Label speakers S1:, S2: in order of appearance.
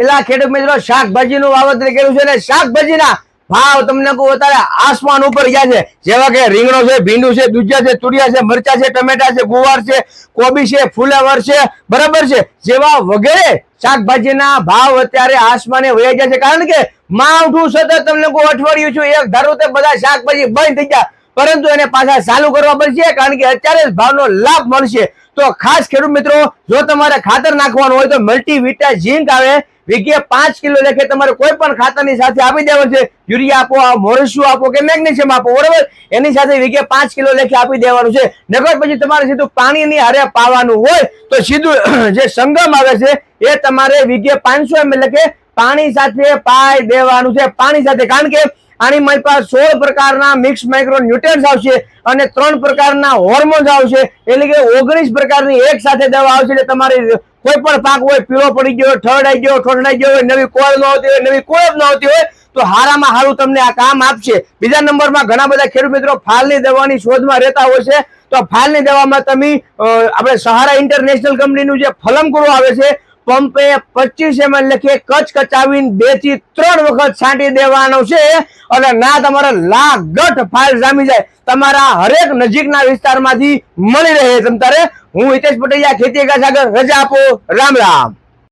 S1: એટલે ખેડૂત મિત્રો શાકભાજીનું વાવતર કર્યું છે અને શાકભાજીના ભાવ તમને કહું, અત્યારે આસમાન ઉપર ગયા છે. જેવા કે રીંગણો છે, ભીંડું છે, દૂધિયા છે, તુરિયા છે, મરચા છે, ટમેટા છે, ગુવાર છે, કોબી છે, ફુલાવર છે, બરાબર છે. જેવા વગેરે શાકભાજીના ભાવ અત્યારે આસમાને વહી ગયા છે. કારણ કે માવઠું સતત તમને કહું, અઠવાડિયું છું, એક ધારો તે બધા શાકભાજી બંધ થઈ ગયા. પરંતુ એને પાછા ચાલુ કરવા પડશે, કારણ કે અત્યારે ભાવનો લાભ મળશે. તો ખાસ ખેડૂત મિત્રો, જો તમારે ખાતર નાખવાનું હોય તો મલ્ટીવિટા ઝીંક આવે વીઘે પાંચ કિલો લેખે તમારે કોઈ પણ ખાતરની સાથે આપી દેવાનું છે. યુરિયા આપો મોરસુ આપો કે મેગ્નેશિયમ આપો, બરોબર? એની સાથે વીઘે પાંચ કિલો લેખે આપી દેવાનું છે. નકર પછી તમારે સીધું પાણીની હારે પાવાનું હોય તો સીધું જે સંગમ આવે છે, એ તમારે વીઘે પાંચસો એમ એટલે કે પાણી સાથે પાઈ દેવાનું છે. પાણી સાથે કારણ કે આની મારી પાસે સોળ પ્રકારના મિક્સ માઇક્રો ન્યુટ્રન્સ આવશે અને ત્રણ પ્રકારના હોર્મોન્સ આવશે. એટલે કે ઓગણીસ પ્રકારની એક સાથે દવા આવશે. એટલે તમારી કોઈ પણ પાક હોય, પીળો પડી ગયો હોય ઠરડાઈ ગયો ઠરડાઈ ગયો હોય, નવી કોળ ન આવતી હોય, નવી કોઈ ન આવતી હોય, તો હારામાં હારું તમને આ કામ આપશે. બીજા નંબરમાં ઘણા બધા ખેડૂત મિત્રો ફાલની દવાની શોધમાં રહેતા હોય છે. તો ફાલની દવામાં તમે આપણે સહારા ઇન્ટરનેશનલ કંપનીનું જે ફલમકુરો આવે છે પંપે પચીસ એમ લખે કચ કચાવીને બેથી ત્રણ વખત છાંટી દેવાનો છે અને ના તમારે લાગટ ફાઇલ જામી જાય. તમારા હરેક નજીકના વિસ્તારમાંથી મળી રહે તમ તારે. હું હિતેશ પટેલિયા, ખેતી આગળ રજા આપો. રામ રામ.